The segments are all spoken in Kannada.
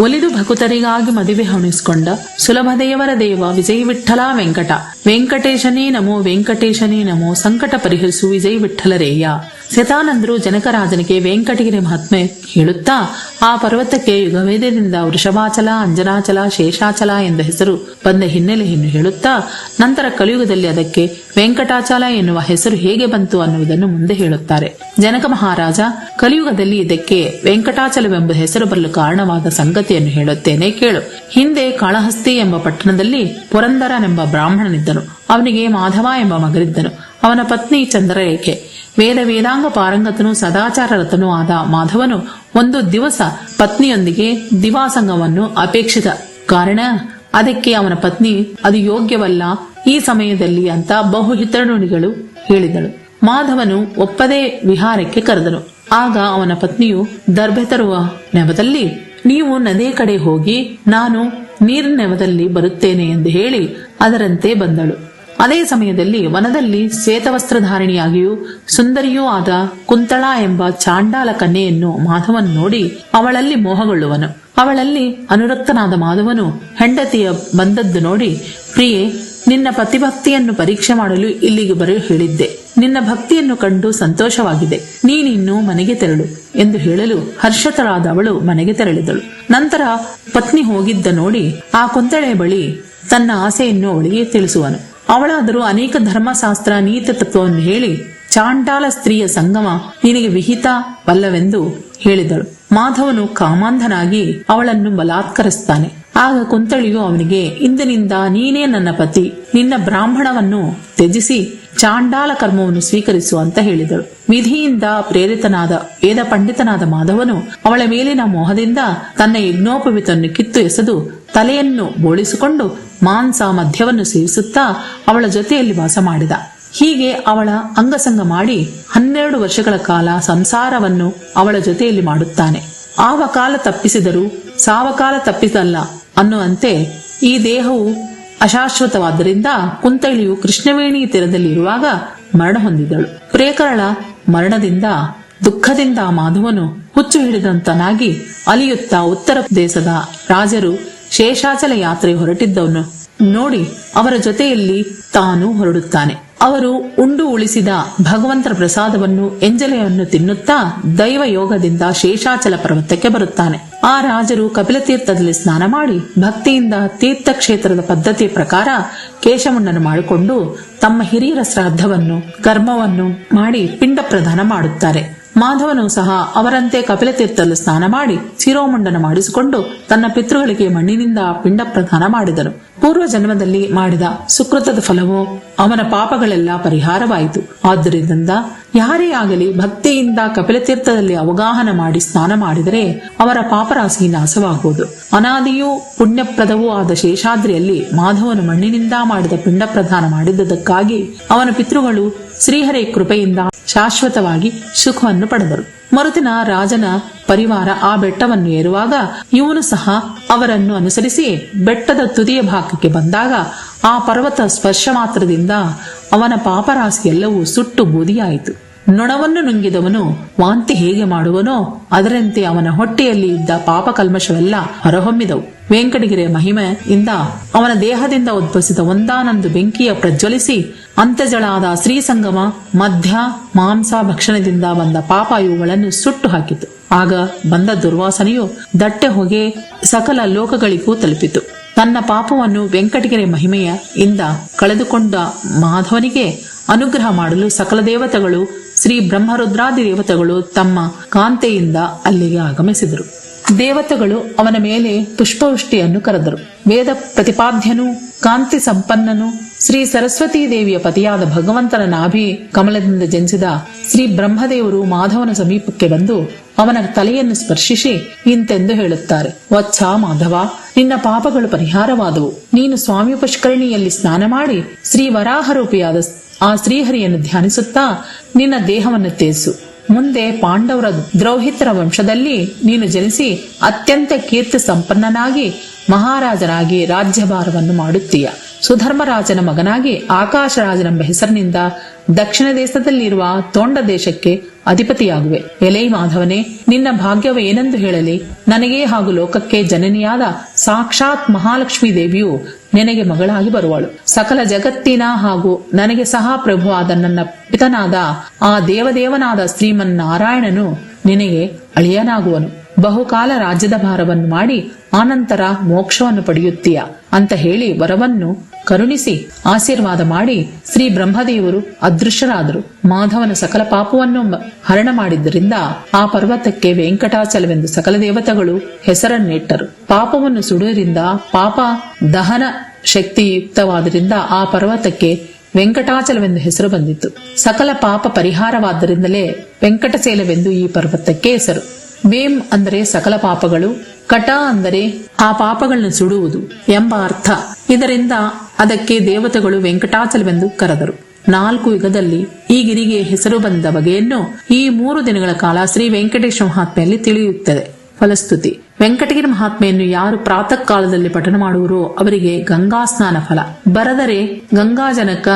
ಒಲಿದು ಭಕುತರಿಗಾಗಿ ಮದುವೆ ಹೊಣಿಸಿಕೊಂಡ ಸುಲಭದೇವರ ದೇವ ವಿಜಯ ವಿಠಲ ವೆಂಕಟ. ವೆಂಕಟೇಶನೇ ನಮೋ ವೆಂಕಟೇಶನೇ ನಮೋ, ಸಂಕಟ ಪರಿಹರಿಸು ವಿಜಯ ವಿಠಲರೇಯ ಶತಾನಂದರು ಜನಕರಾಜನಿಗೆ ವೆಂಕಟಗಿರಿ ಮಹಾತ್ಮೆ ಹೇಳುತ್ತಾ, ಆ ಪರ್ವತಕ್ಕೆ ಯುಗವೇದದಿಂದ ವೃಷಭಾಚಲ, ಅಂಜನಾಚಲ, ಶೇಷಾಚಲ ಎಂದ ಹೆಸರು ಬಂದ ಹಿನ್ನೆಲೆಯನ್ನು ಹೇಳುತ್ತಾ, ನಂತರ ಕಲಿಯುಗದಲ್ಲಿ ಅದಕ್ಕೆ ವೆಂಕಟಾಚಲ ಎನ್ನುವ ಹೆಸರು ಹೇಗೆ ಬಂತು ಅನ್ನುವುದನ್ನು ಮುಂದೆ ಹೇಳುತ್ತಾರೆ. ಜನಕ ಮಹಾರಾಜ, ಕಲಿಯುಗದಲ್ಲಿ ಇದಕ್ಕೆ ವೆಂಕಟಾಚಲವೆಂಬ ಹೆಸರು ಬರಲು ಕಾರಣವಾದ ಸಂಗತಿಯನ್ನು ಹೇಳುತ್ತೇನೆ ಕೇಳು. ಹಿಂದೆ ಕಾಳಹಸ್ತಿ ಎಂಬ ಪಟ್ಟಣದಲ್ಲಿ ಪುರಂದರನೆಂಬ ಬ್ರಾಹ್ಮಣನಿದ್ದನು. ಅವನಿಗೆ ಮಾಧವ ಎಂಬ ಮಗನಿದ್ದನು. ಅವನ ಪತ್ನಿ ಚಂದ್ರರೇಖೆ. ವೇದ ವೇದಾಂಗ ಪಾರಂಗತನು, ಸದಾಚಾರರತನೂ ಆದ ಮಾಧವನು ಒಂದು ದಿವಸ ಪತ್ನಿಯೊಂದಿಗೆ ದಿವಾಸಂಗವನ್ನು ಅಪೇಕ್ಷಿತ. ಕಾರಣ, ಅದಕ್ಕೆ ಅವನ ಪತ್ನಿ, ಅದು ಯೋಗ್ಯವಲ್ಲ, ಈ ಸಮಯದಲ್ಲಿ ಅಂತ ಬಹು ಹೇಳಿದಳು. ಮಾಧವನು ಒಪ್ಪದೇ ವಿಹಾರಕ್ಕೆ ಕರೆದನು. ಆಗ ಅವನ ಪತ್ನಿಯು, ದರ್ಭೆ ತರುವ ನೆವದಲ್ಲಿ ನೀವು ನದೇ ಕಡೆ ಹೋಗಿ, ನಾನು ನೀರಿನ ನೆವದಲ್ಲಿ ಬರುತ್ತೇನೆ ಎಂದು ಹೇಳಿ ಅದರಂತೆ ಬಂದಳು. ಅದೇ ಸಮಯದಲ್ಲಿ ವನದಲ್ಲಿ ಶ್ವೇತವಸ್ತ್ರಧಾರಿಣಿಯಾಗಿಯೂ ಸುಂದರಿಯೂ ಆದ ಕುಂತಳ ಎಂಬ ಚಾಂಡಾಲ ಕನ್ಯೆಯನ್ನು ಮಾಧವನ್ ನೋಡಿ ಅವಳಲ್ಲಿ ಮೋಹಗೊಳ್ಳುವನು. ಅವಳಲ್ಲಿ ಅನುರಕ್ತನಾದ ಮಾಧವನು ಹೆಂಡತಿಯ ಬಂದದ್ದು ನೋಡಿ, ಪ್ರಿಯೆ, ನಿನ್ನ ಪತಿಭಕ್ತಿಯನ್ನು ಪರೀಕ್ಷೆ ಮಾಡಲು ಇಲ್ಲಿಗೆ ಬರೆಯು ಹೇಳಿದ್ದೆ. ನಿನ್ನ ಭಕ್ತಿಯನ್ನು ಕಂಡು ಸಂತೋಷವಾಗಿದೆ. ನೀನಿನ್ನು ಮನೆಗೆ ತೆರಳು ಎಂದು ಹೇಳಲು ಹರ್ಷತಳಾದ ಅವಳು ಮನೆಗೆ ತೆರಳಿದಳು. ನಂತರ ಪತ್ನಿ ಹೋಗಿದ್ದ ನೋಡಿ, ಆ ಕುಂತಳೆ ಬಳಿ ತನ್ನ ಆಸೆಯನ್ನು ಅವಳಿಗೆ ತಿಳಿಸುವನು. ಅವಳಾದರೂ ಅನೇಕ ಧರ್ಮಶಾಸ್ತ್ರ, ನೀತಿ ತತ್ವವನ್ನು ಹೇಳಿ ಚಾಂಡಾಲ ಸ್ತ್ರೀಯ ಸಂಗಮ ನಿನಗೆ ವಿಹಿತ ವಲ್ಲವೆಂದು ಹೇಳಿದಳು. ಮಾಧವನು ಕಾಮಾಂಧನಾಗಿ ಅವಳನ್ನು ಬಲಾತ್ಕರಿಸ್ತಾನೆ. ಆಗ ಕುಂತಳಿಯು ಅವನಿಗೆ, ಇಂದಿನಿಂದ ನೀನೇ ನನ್ನ ಪತಿ. ನಿನ್ನ ಬ್ರಾಹ್ಮಣವನ್ನು ತ್ಯಜಿಸಿ ಚಾಂಡಾಲ ಕರ್ಮವನ್ನು ಸ್ವೀಕರಿಸು ಅಂತ ಹೇಳಿದಳು. ವಿಧಿಯಿಂದ ಪ್ರೇರಿತನಾದ, ವೇದ ಪಂಡಿತನಾದ ಮಾಧವನು ಅವಳ ಮೇಲಿನ ಮೋಹದಿಂದ ತನ್ನ ಯಜ್ಞೋಪವಿತನ್ನು ಕಿತ್ತು ಎಸೆದು ತಲೆಯನ್ನು ಬೋಳಿಸಿಕೊಂಡು ಮಾಂಸ ಮಧ್ಯವನ್ನು ಸೇವಿಸುತ್ತಾ ಅವಳ ಜೊತೆಯಲ್ಲಿ ವಾಸ ಮಾಡಿದ. ಹೀಗೆ ಅವಳ ಅಂಗಸಂಗ ಮಾಡಿ ಹನ್ನೆರಡು ವರ್ಷಗಳ ಕಾಲ ಸಂಸಾರವನ್ನು ಅವಳ ಜೊತೆಯಲ್ಲಿ ಮಾಡುತ್ತಾನೆ. ಆವ ಕಾಲ ತಪ್ಪಿಸಿದರೂ ಸಾವಕಾಲ ತಪ್ಪಿಸಲ್ಲ ಅನ್ನುವಂತೆ ಈ ದೇಹವು ಅಶಾಶ್ವತವಾದ್ದರಿಂದ ಕುಂತಳಿಯು ಕೃಷ್ಣವೇಣಿ ತೀರದಲ್ಲಿರುವಾಗ ಮರಣ ಹೊಂದಿದಳು. ಪ್ರೇಕರಳ ಮರಣದಿಂದ, ದುಃಖದಿಂದ ಮಾಧವನು ಹುಚ್ಚು ಹಿಡಿದಂತನಾಗಿ ಅಲಿಯುತ್ತಾ ಉತ್ತರ ದೇಶದ ರಾಜರು ಶೇಷಾಚಲ ಯಾತ್ರೆ ಹೊರಟಿದ್ದವನು. ನೋಡಿ, ಅವರ ಜೊತೆಯಲ್ಲಿ ತಾನು ಹೊರಡುತ್ತಾನೆ. ಅವರು ಉಂಡು ಉಳಿಸಿದ ಭಗವಂತರ ಪ್ರಸಾದವನ್ನು, ಎಂಜಲೆಯನ್ನು ತಿನ್ನುತ್ತಾ ದೈವ ಯೋಗದಿಂದ ಶೇಷಾಚಲ ಪರ್ವತಕ್ಕೆ ಬರುತ್ತಾನೆ. ಆ ರಾಜರು ಕಪಿಲತೀರ್ಥದಲ್ಲಿ ಸ್ನಾನ ಮಾಡಿ, ಭಕ್ತಿಯಿಂದ ತೀರ್ಥಕ್ಷೇತ್ರದ ಪದ್ಧತಿಯ ಪ್ರಕಾರ ಕೇಶಮುಂಡನ ಮಾಡಿಕೊಂಡು ತಮ್ಮ ಹಿರಿಯರ ಶ್ರಾದ್ದವನ್ನು, ಕರ್ಮವನ್ನು ಮಾಡಿ ಪಿಂಡ ಪ್ರದಾನ ಮಾಡುತ್ತಾರೆ. ಮಾಧವನು ಸಹ ಅವರಂತೆ ಕಪಿಲತೀರ್ಥದಲ್ಲಿ ಸ್ನಾನ ಮಾಡಿ ಶಿರೋಮುಂಡನ ಮಾಡಿಸಿಕೊಂಡು ತನ್ನ ಪಿತೃಗಳಿಗೆ ಮಣ್ಣಿನಿಂದ ಪಿಂಡ ಪ್ರದಾನ ಮಾಡಿದನು. ಪೂರ್ವ ಜನ್ಮದಲ್ಲಿ ಮಾಡಿದ ಸುಕೃತದ ಫಲವು ಅವನ ಪಾಪಗಳೆಲ್ಲ ಪರಿಹಾರವಾಯಿತು. ಆದ್ದರಿಂದ ಯಾರೇ ಆಗಲಿ ಭಕ್ತಿಯಿಂದ ಕಪಿಲತೀರ್ಥದಲ್ಲಿ ಅವಗಾಹನ ಮಾಡಿ ಸ್ನಾನ ಮಾಡಿದರೆ ಅವರ ಪಾಪರಾಶಿ ನಾಶವಾಗುವುದು. ಅನಾದಿಯೂ ಪುಣ್ಯಪ್ರದವೂ ಆದ ಶೇಷಾದ್ರಿಯಲ್ಲಿ ಮಾಧವನು ಮಣ್ಣಿನಿಂದ ಮಾಡಿದ ಪಿಂಡ ಪ್ರದಾನ ಮಾಡಿದ್ದಕ್ಕಾಗಿ ಅವನ ಪಿತೃಗಳು ಶ್ರೀಹರಿ ಕೃಪೆಯಿಂದ ಶಾಶ್ವತವಾಗಿ ಸುಖವನ್ನು ಪಡೆದರು. ಮರುದಿನ ರಾಜನ ಪರಿವಾರ ಆ ಬೆಟ್ಟವನ್ನು ಏರುವಾಗ ಇವನು ಸಹ ಅವರನ್ನು ಅನುಸರಿಸಿ ಬೆಟ್ಟದ ತುದಿಯ ಭಾಗಕ್ಕೆ ಬಂದಾಗ ಆ ಪರ್ವತ ಸ್ಪರ್ಶ ಮಾತ್ರದಿಂದ ಅವನ ಪಾಪರಾಶಿ ಎಲ್ಲವೂ ಸುಟ್ಟು ಬೂದಿಯಾಯಿತು. ನೊಣವನ್ನು ನುಂಗಿದವನು ವಾಂತಿ ಹೇಗೆ ಮಾಡುವನೋ ಅದರಂತೆ ಅವನ ಹೊಟ್ಟೆಯಲ್ಲಿ ಇದ್ದ ಪಾಪ ಕಲ್ಮಶವೆಲ್ಲ ಹೊರಹೊಮ್ಮಿದವು. ವೆಂಕಟಗಿರಿಯ ಮಹಿಮೆಯಿಂದ ಅವನ ದೇಹದಿಂದ ಉದ್ಭವಿಸಿದ ಒಂದಾನೊಂದು ಬೆಂಕಿಯ ಪ್ರಜ್ವಲಿಸಿ ಅಂತಜಳಾದ ಶ್ರೀಸಂಗಮ ಸಂಗಮ ಮಧ್ಯ ಮಾಂಸ ಭಕ್ಷಣದಿಂದ ಬಂದ ಪಾಪ ಇವುಗಳನ್ನು ಸುಟ್ಟು ಹಾಕಿತು. ಆಗ ಬಂದ ದುರ್ವಾಸನೆಯು ದಟ್ಟೆ ಹೊಗೆ ಸಕಲ ಲೋಕಗಳಿಗೂ ತಲುಪಿತು. ತನ್ನ ಪಾಪವನ್ನು ವೆಂಕಟಗಿರಿ ಮಹಿಮೆಯ ಇಂದ ಕಳೆದುಕೊಂಡ ಮಾಧವನಿಗೆ ಅನುಗ್ರಹ ಮಾಡಲು ಸಕಲ ದೇವತೆಗಳು, ಶ್ರೀ ಬ್ರಹ್ಮರುದ್ರಾದಿ ದೇವತೆಗಳು ತಮ್ಮ ಕಾಂತೆಯಿಂದ ಅಲ್ಲಿಗೆ ಆಗಮಿಸಿದರು. ದೇವತೆಗಳು ಅವನ ಮೇಲೆ ಪುಷ್ಪವೃಷ್ಟಿಯನ್ನು ಕರೆದರು. ವೇದ ಪ್ರತಿಪಾದ್ಯನು, ಕಾಂತಿ ಸಂಪನ್ನನು, ಶ್ರೀ ಸರಸ್ವತೀ ದೇವಿಯ ಪತಿಯಾದ ಭಗವಂತನ ನಾಭಿ ಕಮಲದಿಂದ ಜನಿಸಿದ ಶ್ರೀ ಬ್ರಹ್ಮದೇವರು ಮಾಧವನ ಸಮೀಪಕ್ಕೆ ಬಂದು ಅವನ ತಲೆಯನ್ನು ಸ್ಪರ್ಶಿಸಿ ಇಂತೆಂದು ಹೇಳುತ್ತಾರೆ. ವತ್ಸ ಮಾಧವ, ನಿನ್ನ ಪಾಪಗಳು ಪರಿಹಾರವಾದವು. ನೀನು ಸ್ವಾಮಿ ಪುಷ್ಕರಣಿಯಲ್ಲಿ ಸ್ನಾನ ಮಾಡಿ ಶ್ರೀ ವರಾಹರೂಪಿಯಾದ ಆ ಶ್ರೀಹರಿಯನ್ನು ಧ್ಯಾನಿಸುತ್ತಾ, ನಿನ್ನ ದೇಹವನ್ನು ತೇಸು. ಮುಂದೆ ಪಾಂಡವರ ದ್ರೌಹಿತರ ವಂಶದಲ್ಲಿ ನೀನು ಜನಿಸಿ ಅತ್ಯಂತ ಕೀರ್ತಿ ಸಂಪನ್ನನಾಗಿ ಮಹಾರಾಜನಾಗಿ ರಾಜ್ಯಭಾರವನ್ನು ಮಾಡುತ್ತೀಯ. ಸುಧರ್ಮರಾಜನ ಮಗನಾಗಿ ಆಕಾಶರಾಜನೆಂಬ ಹೆಸರಿನಿಂದ ದಕ್ಷಿಣ ದೇಶದಲ್ಲಿರುವ ತೊಂಡ ದೇಶಕ್ಕೆ ಅಧಿಪತಿಯಾಗುವೆ. ಎಲೈ ಮಾಧವನೇ, ನಿನ್ನ ಭಾಗ್ಯವೇನೆಂದು ಹೇಳಲಿ? ನನಗೆ ಹಾಗೂ ಲೋಕಕ್ಕೆ ಜನನಿಯಾದ ಸಾಕ್ಷಾತ್ ಮಹಾಲಕ್ಷ್ಮೀ ದೇವಿಯು ನಿನಗೆ ಮಗಳಾಗಿ ಬರುವಳು. ಸಕಲ ಜಗತ್ತಿನ ಹಾಗೂ ನನಗೆ ಸಹ ಪ್ರಭುವಾದ ನನ್ನ ಪಿತನಾದ ಆ ದೇವದೇವನಾದ ಶ್ರೀಮನ್ ನಾರಾಯಣನು ನಿನಗೆ ಅಳಿಯನಾಗುವನು. ಬಹುಕಾಲ ರಾಜ್ಯದ ಭಾರವನ್ನು ಮಾಡಿ ಆನಂತರ ಮೋಕ್ಷವನ್ನು ಪಡೆಯುತ್ತೀಯ ಅಂತ ಹೇಳಿ ವರವನ್ನು ಕರುಣಿಸಿ, ಆಶೀರ್ವಾದ ಮಾಡಿ ಶ್ರೀ ಬ್ರಹ್ಮದೇವರು ಅದೃಶ್ಯರಾದರು ಮಾಧವನ ಸಕಲ ಪಾಪವನ್ನು ಹರಣ ಮಾಡಿದ್ದರಿಂದ ಆ ಪರ್ವತಕ್ಕೆ ವೆಂಕಟಾಚಲವೆಂದು ಸಕಲ ದೇವತೆಗಳು ಹೆಸರನ್ನಿಟ್ಟರು. ಪಾಪವನ್ನು ಸುಡುವುದರಿಂದ, ಪಾಪ ದಹನ ಶಕ್ತಿಯುಕ್ತವಾದ್ದರಿಂದ ಆ ಪರ್ವತಕ್ಕೆ ವೆಂಕಟಾಚಲವೆಂದು ಹೆಸರು ಬಂದಿತ್ತು. ಸಕಲ ಪಾಪ ಪರಿಹಾರವಾದ್ದರಿಂದಲೇ ವೆಂಕಟಚೇಲವೆಂದು ಈ ಪರ್ವತಕ್ಕೆ ಹೆಸರು. ವೇಮ್ ಅಂದರೆ ಸಕಲ ಪಾಪಗಳು, ಕಟ ಅಂದರೆ ಆ ಪಾಪಗಳನ್ನು ಸುಡುವುದು ಎಂಬ ಅರ್ಥ. ಇದರಿಂದ ಅದಕ್ಕೆ ದೇವತೆಗಳು ವೆಂಕಟಾಚಲವೆಂದು ಕರೆದರು. ನಾಲ್ಕು ಯುಗದಲ್ಲಿ ಈ ಗಿರಿಗೆ ಹೆಸರು ಬಂದ ಬಗೆಯನ್ನು ಈ ಮೂರು ದಿನಗಳ ಕಾಲ ಶ್ರೀ ವೆಂಕಟೇಶ ಮಹಾತ್ಮೆಯಲ್ಲಿ ತಿಳಿಯುತ್ತದೆ. ಫಲಸ್ತುತಿ. ವೆಂಕಟಗಿರಿ ಮಹಾತ್ಮೆಯನ್ನು ಯಾರು ಪ್ರಾತಃ ಕಾಲದಲ್ಲಿ ಪಠನ ಮಾಡುವರೋ ಅವರಿಗೆ ಗಂಗಾ ಸ್ನಾನ ಫಲ. ಬರದರೆ ಗಂಗಾಜನಕ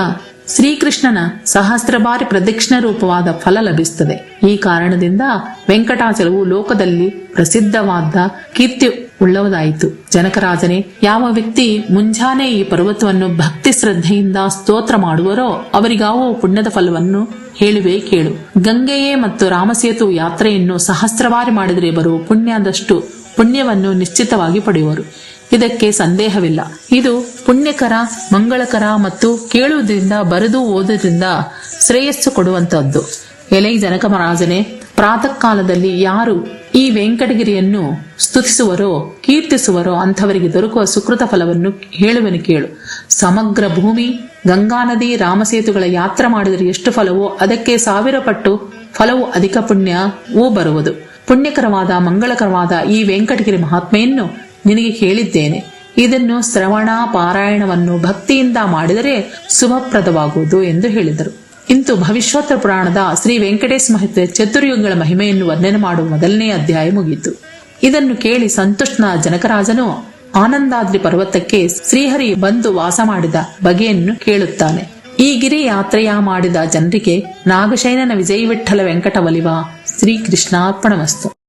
ಶ್ರೀಕೃಷ್ಣನ ಸಹಸ್ರ ಬಾರಿ ಪ್ರದಕ್ಷಿಣ ರೂಪವಾದ ಫಲ ಲಭಿಸುತ್ತದೆ. ಈ ಕಾರಣದಿಂದ ವೆಂಕಟಾಚಲವು ಲೋಕದಲ್ಲಿ ಪ್ರಸಿದ್ಧವಾದ ಕೀರ್ತಿ ಉಳ್ಳವದಾಯಿತು. ಜನಕರಾಜನೇ, ಯಾವ ವ್ಯಕ್ತಿ ಮುಂಜಾನೆ ಈ ಪರ್ವತವನ್ನು ಭಕ್ತಿ ಶ್ರದ್ಧೆಯಿಂದ ಸ್ತೋತ್ರ ಮಾಡುವರೋ ಅವರಿಗಾವು ಪುಣ್ಯದ ಫಲವನ್ನು ಹೇಳುವೆ ಕೇಳು. ಗಂಗೆಯೇ ಮತ್ತು ರಾಮಸೇತು ಯಾತ್ರೆಯನ್ನು ಸಹಸ್ರ ಬಾರಿ ಮಾಡಿದರೆ ಬರುವ ಪುಣ್ಯದಷ್ಟು ಪುಣ್ಯವನ್ನು ನಿಶ್ಚಿತವಾಗಿ ಪಡೆಯುವರು. ಇದಕ್ಕೆ ಸಂದೇಹವಿಲ್ಲ. ಇದು ಪುಣ್ಯಕರ, ಮಂಗಳಕರ ಮತ್ತು ಕೇಳುವುದರಿಂದ, ಬರೆದು ಓದುವುದರಿಂದ ಶ್ರೇಯಸ್ಸು ಕೊಡುವಂತಹದ್ದು. ಎಲೈ ಜನಕ ಮಹಾರಾಜನೇ ಪ್ರಾತಃ ಕಾಲದಲ್ಲಿ ಯಾರು ಈ ವೆಂಕಟಗಿರಿಯನ್ನು ಸ್ತುತಿಸುವರೋ, ಕೀರ್ತಿಸುವರೋ ಅಂಥವರಿಗೆ ದೊರಕುವ ಸುಕೃತ ಫಲವನ್ನು ಹೇಳುವೆನು ಕೇಳು. ಸಮಗ್ರ ಭೂಮಿ, ಗಂಗಾ ನದಿ, ರಾಮಸೇತುಗಳ ಯಾತ್ರೆ ಮಾಡಿದರೆ ಎಷ್ಟು ಫಲವೋ, ಅದಕ್ಕೆ ಸಾವಿರ ಪಟ್ಟು ಫಲವು ಅಧಿಕ ಪುಣ್ಯವೂ ಬರುವುದು. ಪುಣ್ಯಕರವಾದ, ಮಂಗಳಕರವಾದ ಈ ವೆಂಕಟಗಿರಿ ಮಹಾತ್ಮೆಯನ್ನು ನಿನಗೆ ಹೇಳಿದ್ದೇನೆ, ಇದನ್ನು ಶ್ರವಣ ಪಾರಾಯಣವನ್ನು ಭಕ್ತಿಯಿಂದ ಮಾಡಿದರೆ ಶುಭಪ್ರದವಾಗುವುದು ಎಂದು ಹೇಳಿದರು. ಇಂತು ಭವಿಷ್ಯೋತ್ತರ ಪುರಾಣದ ಶ್ರೀ ವೆಂಕಟೇಶ್ ಮಹತ್ವ ಚತುರ್ಯುಗಗಳ ಮಹಿಮೆಯನ್ನು ವರ್ಣನೆ ಮಾಡುವ ಮೊದಲನೇ ಅಧ್ಯಾಯ ಮುಗಿಯಿತು. ಇದನ್ನು ಕೇಳಿ ಸಂತುಷ್ಟನ ಜನಕರಾಜನು ಆನಂದಾದ್ರಿ ಪರ್ವತಕ್ಕೆ ಶ್ರೀಹರಿ ಬಂದು ವಾಸ ಮಾಡಿದ ಬಗೆಯನ್ನು ಕೇಳುತ್ತಾನೆ. ಈ ಗಿರಿ ಯಾತ್ರೆಯ ಮಾಡಿದ ಜನರಿಗೆ ನಾಗಶೈನನ ವಿಜಯ ವಿಠಲ ಶ್ರೀ ಕೃಷ್ಣಾರ್ಪಣಮಸ್ತು